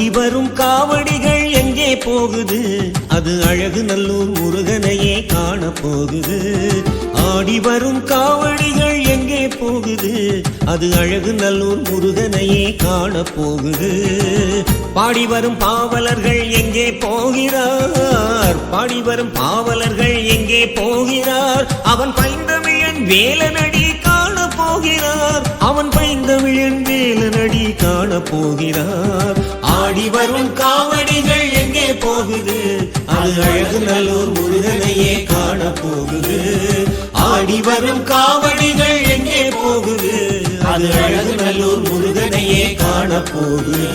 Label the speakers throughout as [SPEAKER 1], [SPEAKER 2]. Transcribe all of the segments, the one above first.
[SPEAKER 1] காவடிகள் எங்கே போகுது? அது அழகு நல்லூர் முருகனையே காண போகுது ஆடி வரும் காவடிகள் எங்கே போகுது? அது அழகு நல்லூர் முருகனையே காண போகுது பாடி வரும் பாவலர்கள் எங்கே போகிறார்? பாடி வரும் பாவலர்கள் எங்கே போகிறார்? அவன் பைந்தமிழன் வேலனடி காண போகிறார் அவன் பைந்தமிழன் வேலனடி காண போகிறார் ஆடி வரும் காவடிகள் எங்கே போகுது? அது அழகு நல்லூர் முருகனையே காண போகுது. ஆடி வரும் காவடிகள் எங்கே போகுது? அது அழகு நல்லூர் முருகனையே காண போகுது.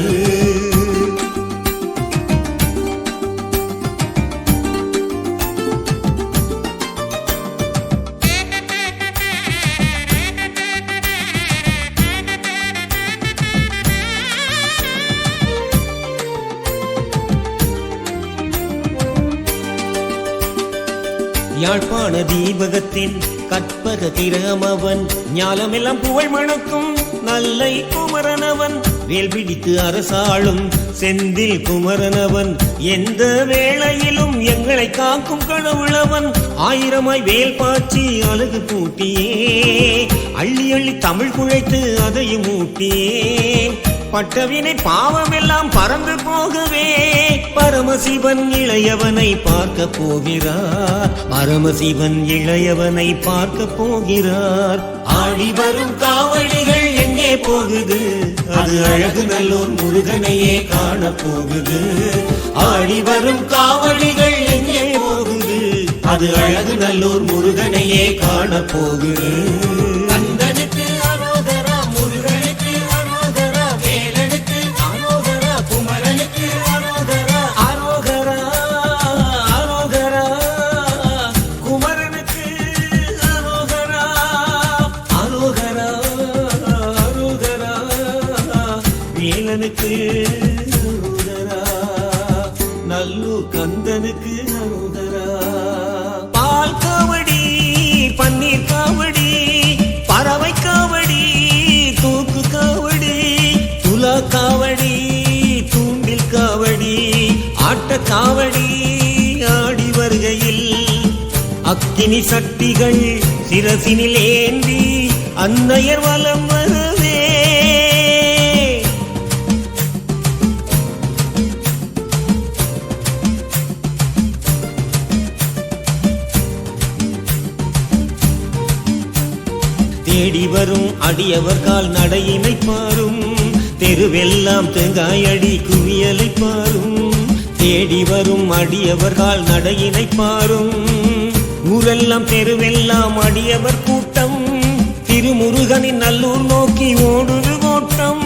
[SPEAKER 1] யாழ்ப்பாண தீபகத்தின் கற்பக திரமவன் ஞாலமெல்லாம் புகழ் மணக்கும் நல்லை குமரனவன். வேல் பிடித்து அரசாளும் செந்தில் குமரனவன். எந்த வேளையிலும் எங்களை காக்கும் கடவுளவன். ஆயிரமாய் வேல் பாய்ச்சி அழகு கூட்டியே அள்ளி அள்ளி தமிழ் குழைத்து அதையும் ஊட்டியே பட்டவினை பாவமெல்லாம் பறந்து போகவே பரமசிவன் இளையவனை பார்க்க போகிறார். பரமசிவன் இளையவனை பார்க்க போகிறார். ஆடி வரும் காவடிகள் எங்கே போகுது? அது அழகு நல்லோர் முருகனையே காண போகுது. ஆடி வரும் காவடிகள் எங்கே போகுது? அது அழகு நல்லோர் முருகனையே காண போகுது. ஆட்ட ஆடி வருகையில் அக்கினி சக்திகள் சிரசினில் ஏந்தி அன்னையர் வலம் தேடி வரும் அடியவர் கால் நடையினை பாரும் தெருவெல்லாம் தேங்காயடி குவியலை பாரும். தேடி வரும் அடியவர் கால் நடையினை பாரும். ஊரெல்லாம் தெருவெல்லாம் அடியவர் கூட்டம். திருமுருகனின் நல்லூர் நோக்கி ஓடுது ஓட்டம்.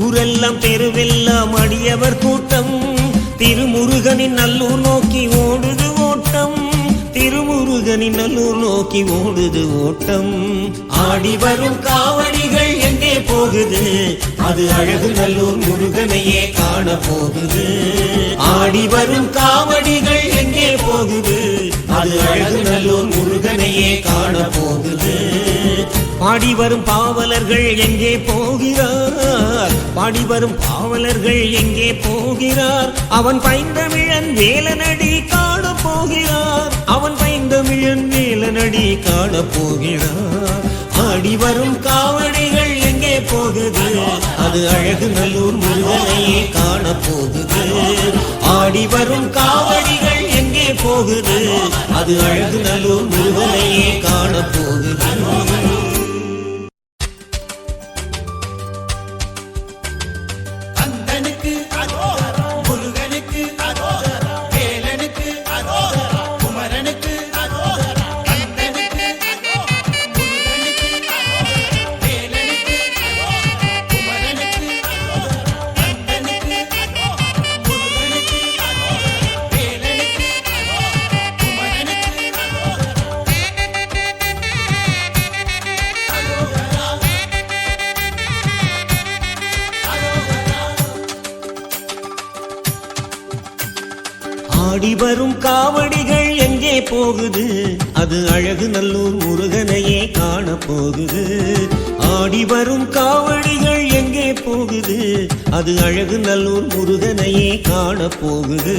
[SPEAKER 1] ஊரெல்லாம் தெருவெல்லாம் அடியவர் கூட்டம். திருமுருகனின் நல்லூர் நோக்கி ஓடுது ஓட்டம். திருமுருகனின் நல்லூர் நோக்கி ஓடுது ஓட்டம். ஆடி வரும் காவடிகள் போகுது. அது அழகு நல்லூர் முருகனையே காண போகுது ஆடி வரும் காவடிகள் எங்கே போகுது? அது அழகு நல்லூர் முருகனையே காண போகுது பாடி வரும் பாவலர்கள் எங்கே போகிறார்? பாடி வரும் பாவலர்கள் எங்கே போகிறார்? அவன் பைந்தமிழன் வேலனடி காண போகிறார் அவன் பைந்தமிழன் வேலனடி காண போகிறார் ஆடி வரும் காவடிகள் போகுது. அது அழகு நல்லூர் முருகனையே காண போகுது ஆடி வரும் காவடிகள் எங்கே போகுது? அது அழகு நல்லூர் முருகனையே காண போகுது வரும் காவடிகள் எங்கே போகுது? அது அழகு நல்லூர் முருகனையே காண போகுது ஆடி வரும் காவடிகள் எங்கே போகுது? அது அழகு நல்லூர் முருகனையே காண போகுது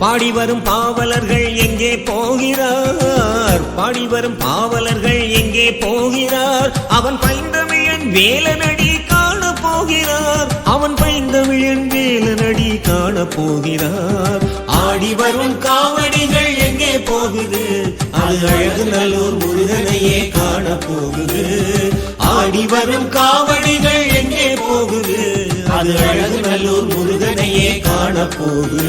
[SPEAKER 1] பாடி வரும் பாவலர்கள் எங்கே போகிறார்? பாடி வரும் பாவலர்கள் எங்கே போகிறார்? அவன் பைந்தமிழன் வேலனடி காண போகிறார் அவன் பைந்தமிழன் வேல காண போகிறார். ஆடி வரும் காவடிகள் எங்கே போகுது? அது அழகு நல்லூர் முருகனையே காண போகுது ஆடி வரும் காவடிகள் எங்கே போகுது? அது அழகு நல்லூர் முருகனையே காண போகுது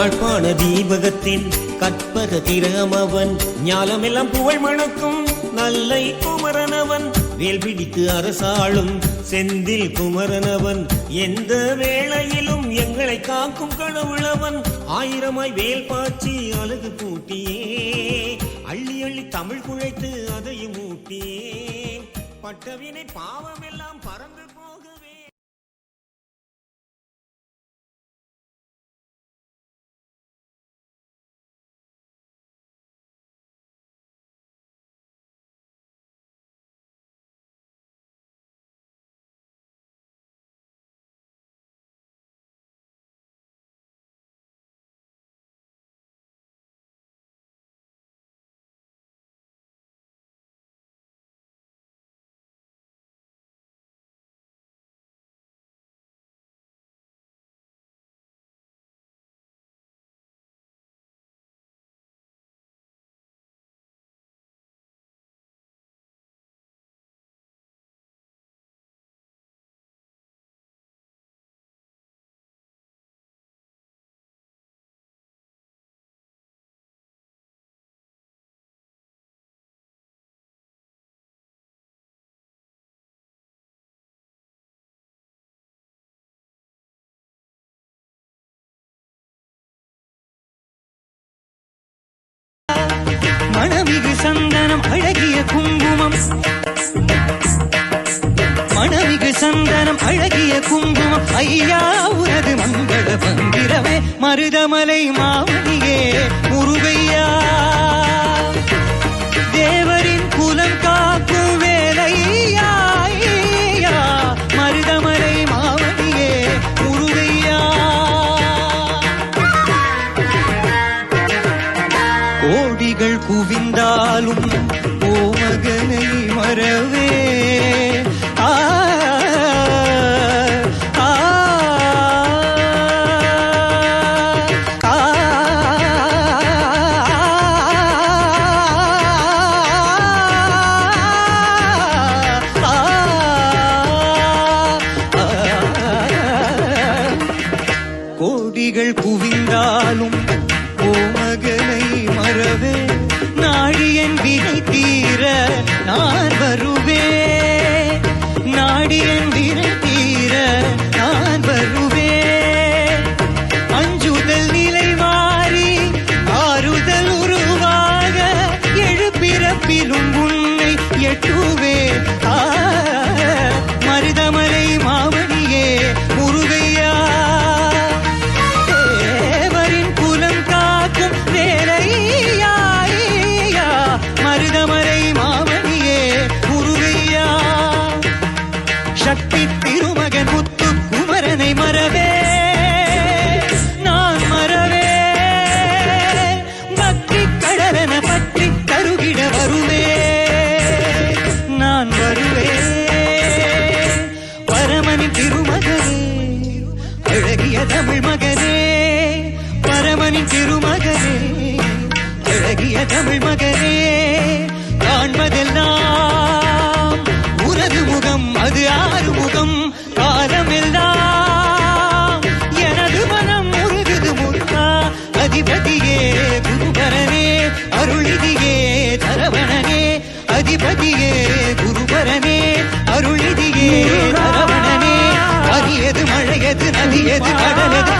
[SPEAKER 1] யாழ்ப்பாண தீபகத்தின் கற்பக திரமவன் ஞாலமெல்லாம் புகழ் மணக்கும் நல்லை குமரனவன். வேல் பிடித்து அரசாளும் செந்தில் குமரனவன். எந்த வேளையிலும் எங்களை காக்கும் கடவுளவன். ஆயிரமாய் வேல் பாய்ச்சி அழகு பூட்டியே அள்ளி அள்ளி தமிழ் குழைத்து அதையும் ஊட்டியே. பட்டவினை பாவமெல்லாம் பறந்து
[SPEAKER 2] சந்தனம் அழகிய குங்குமம். மணமிகு சந்தனம் அழகிய குங்குமம். ஐயா உனது மங்கள மந்திரமே மருதமலை மாமணியே முருகையா. குவிந்தாலும் ஓமகனை மறவே ஆ, கோடிகள் குவிந்தாலும் ஓ மகனை மறவே நாடியன் வினை தீர நான் வருவே நாடியன் வினை தீர தமிழ் மகனே காண்பதெல்லாம் உனது முகம் அது ஆறு முகம் காலமெல்லாம் எனது மனம் முருகுது முருகா அதிபதியே குருபரனே அருளிதியே தரவணனே அதிபதியே குருபரனே அருளிதியே தரவணனே அரியது மழை நதியது கடலது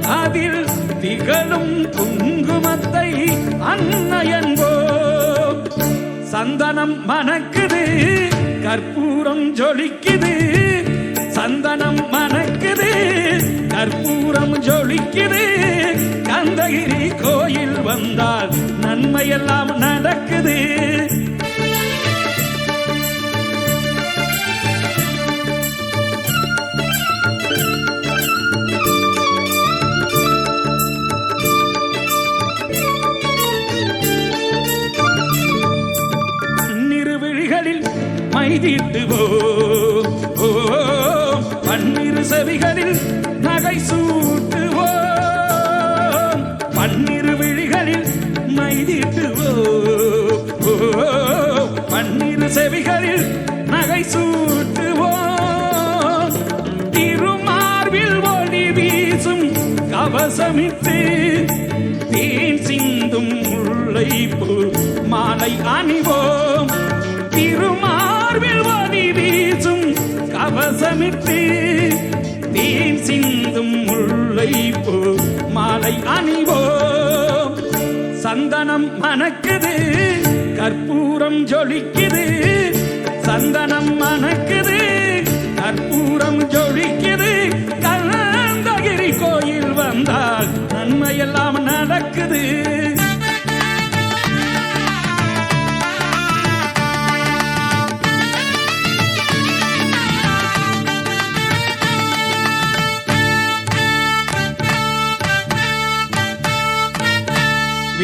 [SPEAKER 3] அதில் திகழும் குங்குமத்தை அன்னை சந்தனம் மணக்குது கற்பூரம் ஜொலிக்குது. சந்தனம் மணக்குது கற்பூரம் ஜொலிக்குது. கந்தகிரி கோயில் வந்தால் நன்மையெல்லாம் நடக்குது. மைதீட்டுவோம் ஓ பன்னிரு செவிகளில் நகை சூட்டுவோம் பன்னிரு விழிகளில் மைதீட்டுவோம் ஓ பன்னிரு செவிகளில் நகை சூட்டுவோம் திருமார்பில் ஒளி வீசும் கவசமிட்டு தேன் சிந்தும் முல்லை பூ மாலை அணிவோம் கவசமிட்டு தேன் சிந்தும் முல்லை பூ மாலை அணிவோம். சந்தனம் மணக்குது கற்பூரம் ஜொலிக்குது. சந்தனம் மணக்குது கற்பூரம் ஜொலிக்குது. கலந்தகிரி கோயில் வந்தால் நன்மையெல்லாம் நடக்குது.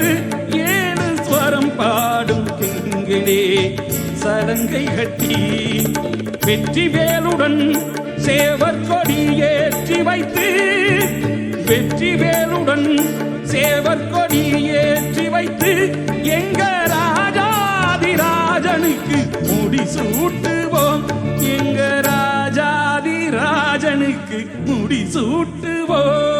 [SPEAKER 3] அமர்த்தி ஏழு ஸ்வரம் பாடும் திங்களே சலங்கை கட்டி வெற்றி வேலுடன் சேவர் கொடி ஏற்றி வைத்து வெற்றி வேலுடன் சேவர் கொடி ஏற்றி வைத்து எங்க ராஜாதிராஜனுக்கு முடி சூட்டுவோம். எங்க ராஜாதிராஜனுக்கு முடி சூட்டுவோம்.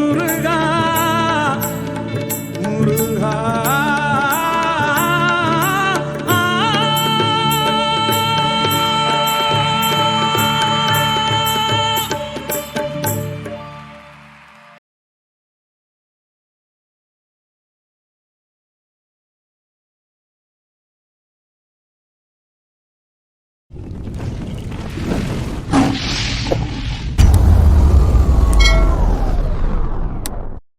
[SPEAKER 3] முருகா முருகா